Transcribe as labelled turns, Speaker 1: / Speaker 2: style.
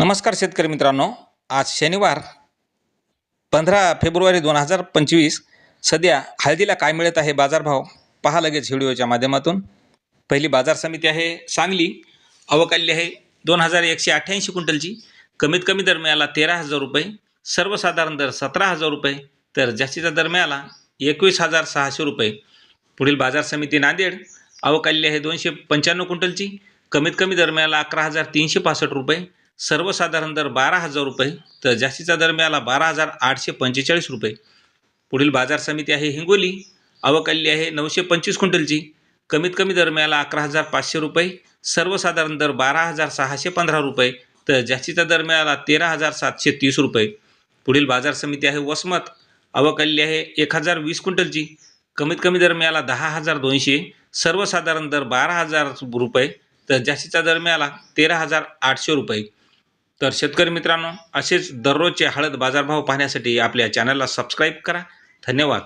Speaker 1: नमस्कार शेतकरी मित्रांनो. आज शनिवार पंधरा फेब्रुवारी दोन हजार पंचवीस. सध्या हळदीला काय मिळत आहे बाजारभाव पहा लगेच व्हिडिओच्या माध्यमातून. पहिली बाजार समिती आहे सांगली. अवकाली आहे दोन हजार एकशे अठ्ठ्याऐंशी क्विंटलची. कमीत कमी दर मिळाला तेरा हजार रुपये. सर्वसाधारण दर सतरा हजार रुपये. तर जास्तीचा दर मिळाला एकवीस हजार सहाशे रुपये. पुढील बाजार समिती नांदेड. अवकाली आहे दोनशे पंच्याण्णव क्विंटलची. कमीत कमी दर मिळाला अकरा हजार तीनशे पासष्ट रुपये. सर्वसाधारण दर बारा हजार रुपये तर जास्तीचा दर मिळाला बारा हजार आठशे पंचेचाळीस रुपये. पुढील बाजार समिती आहे हिंगोली अवकल्ली आहे नऊशे पंचवीस क्विंटलची. कमीत कमी दर मिळाला अकरा हजार पाचशे रुपये सर्वसाधारण दर बारा हजार सहाशे पंधरा रुपये तर जास्तीचा दर मिळाला तेरा हजार सातशे तीस रुपये. पुढील बाजार समिती आहे वसमत अवकल्ली आहे एक हजार वीस क्विंटलची. कमीत कमी दर मिळाला दहा हजार दोनशे सर्वसाधारण दर बारा हजार रुपये तर जास्तीचा दर मिळाला तेरा हजार आठशे रुपये. तर शेतकरी मित्रांनो असेच दररोजचे हळद बाजारभाव पाहण्यासाठी आपल्या चॅनलला सबस्क्राईब करा. धन्यवाद.